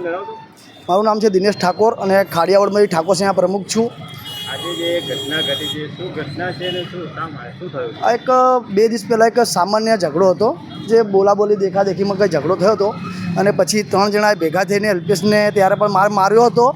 જણાવશો મારું નામ છે દિનેશ ઠાકોર અને ખાડિયાવાડમાંથી ઠાકોર સિંહ પ્રમુખ છું. આજે જે ઘટના ઘટી છે શું ઘટના છે અને શું શું થયું આ એક બે દિવસ પહેલાં એક સામાન્ય ઝઘડો હતો જે બોલાબોલી દેખાદેખીમાં કંઈ ઝઘડો થયો હતો અને પછી ત્રણ જણાએ ભેગા થઈને અલ્પેશને ત્યારે પણ માર માર્યો હતો.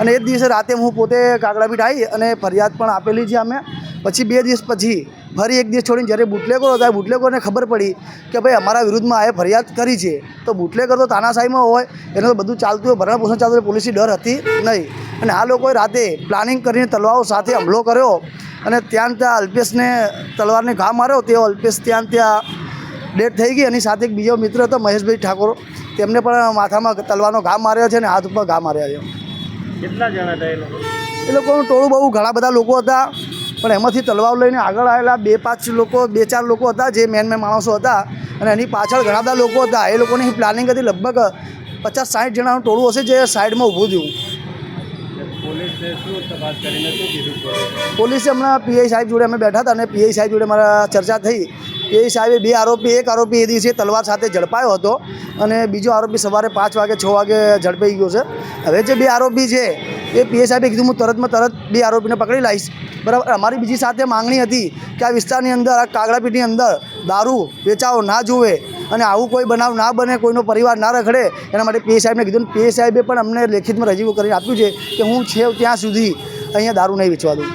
અને એ જ દિવસે રાતે હું પોતે કાગડાપીઠ આવી અને ફરિયાદ પણ આપેલી છે અમે. પછી બે દિવસ પછી ફરી એક દિવસ છોડીને જ્યારે બુટલેગરો હતા બુટલેગોને ખબર પડી કે ભાઈ અમારા વિરુદ્ધમાં આ ફરિયાદ કરી છે. તો બુટલેગર તો તાનાશાહીમાં હોય એને તો બધું ચાલતું હોય ભરણ પોષણ ચાલતું હોય પોલીસની ડર હતી નહીં. અને આ લોકોએ રાતે પ્લાનિંગ કરીને તલવારો સાથે હુમલો કર્યો અને ત્યાં ત્યાં અલ્પેશને તલવારને ઘા માર્યો. તેઓ અલ્પેશ ત્યાં ત્યાં ડેથ થઈ ગઈ. એની સાથે એક બીજો મિત્ર હતો મહેશભાઈ ઠાકોર. તેમને પણ માથામાં તલવારનો ઘા માર્યો છે અને હાથ ઉપર ઘા માર્યા છે. કેટલા જણા હતા એ લોકો? એ લોકોનું ટોળું બહુ ઘણા બધા લોકો હતા. પણ એમાંથી તલવાર લઈને આગળ આવેલા બે પાંચ લોકો, બે ચાર લોકો હતા જે મેન મેન માણસો હતા અને એની પાછળ ઘણા બધા લોકો હતા. એ લોકોની પ્લાનિંગ હતી લગભગ પચાસ સાઠ જણાનું ટોળું હશે જે સાઈડમાં ઊભું થયું. પોલીસે હમણાં પીઆઈ સાહેબ જોડે અમે બેઠા હતા અને પીઆઈ સાહેબ જોડે મારા ચર્ચા થઈ. પીઆઈ સાહેબે બે આરોપી, એક આરોપી એ દિવસે તલવાર સાથે ઝડપાયો હતો અને બીજો આરોપી સવારે પાંચ વાગે, છ વાગે ઝડપાઈ ગયો છે. હવે જે બે આરોપી છે, એ પીએ સાહેબે કીધું, હું તરતમાં તરત બે આરોપીને પકડી લાવીશ બરાબર, અમારી બીજી સાથે માંગણી હતી કે આ વિસ્તારની અંદર, આ કાગડાપીઠની અંદર દારૂ વેચાવો, ના જુએ અને આવું કોઈ બનાવ ના બને, કોઈનો પરિવાર ના રખડે, એના માટે પીએ સાહેબને કીધું. પીએ સાહેબે પણ અમને લેખિતમાં રજૂ કરીને આપ્યું છે કે હું છે ત્યાં સુધી અહીંયા દારૂ નહીં વેચવા દઉં.